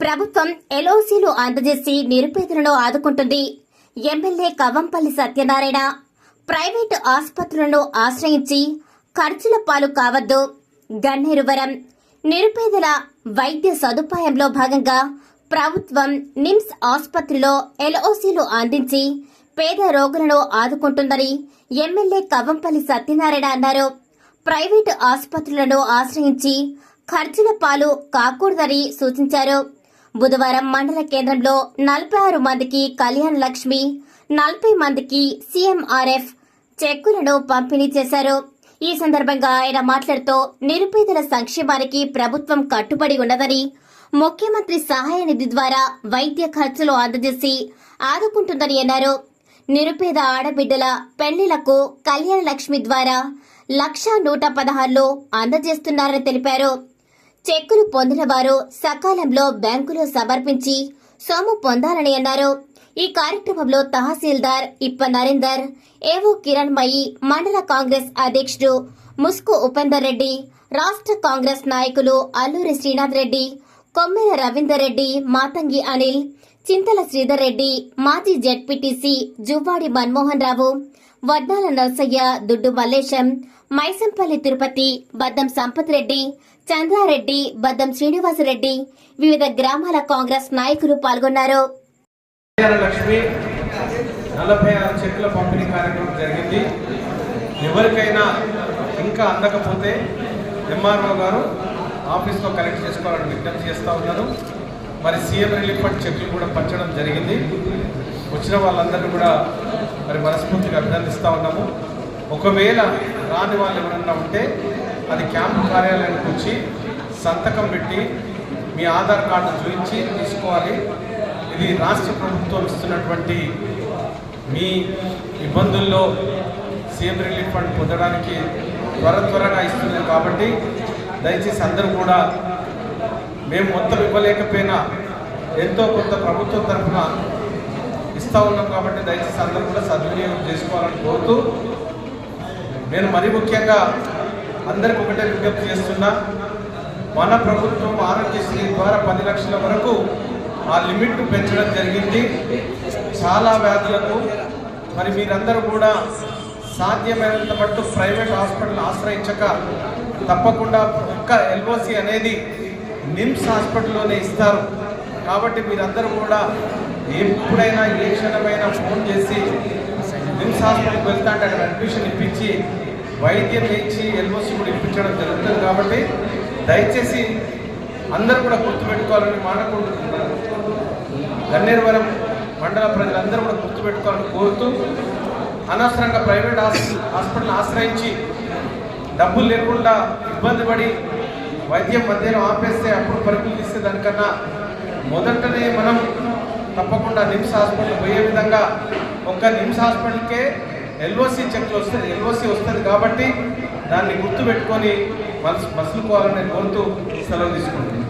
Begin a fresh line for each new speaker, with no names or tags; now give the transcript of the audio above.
ప్రభుత్వం ఎల్ఓసీలు అందజేసి నిరుపేదలను ఆదుకుంటుంది. ఎమ్మెల్యే కవంపల్లి సత్యనారాయణ ప్రైవేటు ఆసుపత్రులను ఆశ్రయించి ఖర్చుల పాలు కావద్దు. గన్నేరువరం నిరుపేదల వైద్య సదుపాయంలో భాగంగా ప్రభుత్వం నిమ్స్ ఆసుపత్రిలో ఎల్ఓసీలు అందించి పేద రోగులను ఆదుకుంటుందని ఎమ్మెల్యే కవంపల్లి సత్యనారాయణ అన్నారు. ప్రైవేటు ఆసుపత్రులను ఆశ్రయించి ఖర్చుల పాలు కాకూడదని సూచించారు. బుధవారం మండల కేంద్రంలో నలభై ఆరు మందికి కళ్యాణ లక్ష్మి నలభై మందికి సీఎంఆర్ఎఫ్ చెక్కులను పంపిణీ చేశారు. ఈ సందర్భంగా ఆయన మాట్లాడుతూ నిరుపేదల సంక్షేమానికి ప్రభుత్వం కట్టుబడి ఉన్నదని ముఖ్యమంత్రి సహాయ నిధి ద్వారా వైద్య ఖర్చులు అందజేసి ఆదుకుంటుందని అన్నారు. నిరుపేద ఆడబిడ్డల పెళ్ళిలకు కళ్యాణ లక్ష్మి ద్వారా లక్ష నూట పదహారులు అందజేస్తున్నారని తెలిపారు. చెక్కులు పొందిన వారు సకాలంలో బ్యాంకులో సమర్పించి సొమ్ము పొందాలని అన్నారు. ఈ కార్యక్రమంలో తహసీల్దార్ ఇప్ప నరేందర్ ఏవో కిరణ్ మయి మండల కాంగ్రెస్ అధ్యక్షుడు ముస్కు ఉపేందర్ రెడ్డి రాష్ట్ర కాంగ్రెస్ నాయకులు అల్లూరి శ్రీనాథ్ రెడ్డి కొమ్మెల రవీందర్ రెడ్డి మాతంగి అనిల్ చింతల శ్రీధర్ రెడ్డి మాజీ జెడ్పీటీసీ జువ్వాడి మన్మోహన్ రావు వడ్డాల నర్సయ్య దుడ్డు మల్లేశం మైసంపల్లి తిరుపతి బద్దం సంపత్ రెడ్డి చంద్రారెడ్డి బద్దం శ్రీనివాసరెడ్డి వివిధ గ్రామాల కాంగ్రెస్ నాయకులు పాల్గొన్నారు.
నలభై ఆరు చెక్కుల పంపిణీ కార్యక్రమం జరిగింది. ఎవరికైనా ఇంకా అందకపోతే ఎంఆర్ఓ గారు ఆఫీస్లో కలెక్ట్ చేసుకోవాలని విజ్ఞప్తి చేస్తూ ఉన్నారు మరి సీఎం రిలీఫ్ ఫండ్ చెక్లు కూడా పంచడం జరిగింది. వచ్చిన వాళ్ళందరినీ కూడా మరి మనస్ఫూర్తిగా అభినందిస్తూ ఉన్నాము. ఒకవేళ రాని వాళ్ళు ఎవరన్నా ఉంటే అది క్యాంపు కార్యాలయానికి వచ్చి సంతకం పెట్టి మీ ఆధార్ కార్డు చూపించి తీసుకోవాలి. ఇది రాష్ట్ర ప్రభుత్వం ఇస్తున్నటువంటి మీ ఇబ్బందుల్లో సీఎం రిలీఫ్ ఫండ్ పొందడానికి త్వర త్వరగా ఇస్తుంది కాబట్టి దయచేసి అందరూ కూడా మేము మొత్తం ఇవ్వలేకపోయినా ఎంతో కొంత ప్రభుత్వం తరఫున ఇస్తూ ఉన్నాం కాబట్టి దయచేసి అందరూ కూడా సద్వినియోగం చేసుకోవాలని కోరుతూ నేను మరీ ముఖ్యంగా అందరికి ఒకటే విజ్ఞప్తి చేస్తున్నా మన ప్రభుత్వం ఆరోగ్యశ్రీ ద్వారా పది లక్షల వరకు ఆ లిమిట్ పెంచడం జరిగింది. చాలా వ్యాధులకు మరి మీరందరూ కూడా సాధ్యమైనంత మట్టు ప్రైవేట్ హాస్పిటల్ ఆశ్రయించక తప్పకుండా ఒక్క ఎల్ఓసి అనేది నిమ్స్ హాస్పిటల్లోనే ఇస్తారు. కాబట్టి మీరందరూ కూడా ఎప్పుడైనా ఏ క్షణమైనా ఫోన్ చేసి నిమ్స్ హాస్పిటల్కి వెళ్తా అంటే అక్కడ అడ్మిషన్ ఇప్పించి వైద్యం ఇచ్చి ఎల్ఓసి కూడా ఇప్పించడం జరుగుతుంది కాబట్టి దయచేసి అందరూ కూడా గుర్తుపెట్టుకోవాలని మాట్లాడుకుంటున్నారు గన్నేరువరం మండల ప్రజలందరూ కూడా గుర్తుపెట్టుకోవాలని కోరుతూ అనవసరంగా ప్రైవేట్ హాస్పిటల్ ఆశ్రయించి డబ్బులు లేకుండా ఇబ్బంది పడి వైద్యం మధ్యలో ఆపేస్తే అప్పుడు పరుగులు తీస్తే దానికన్నా మొదటనే మనం తప్పకుండా నిమ్స్ హాస్పిటల్ పోయే విధంగా ఒక్క నిమ్స్ హాస్పిటల్కే ఎల్ఓసి చెక్లు వస్తుంది ఎల్ఓసి వస్తుంది కాబట్టి దాన్ని గుర్తుపెట్టుకొని మనసు మసులుకోవాలని కోరుతూ సెలవు తీసుకుంటుంది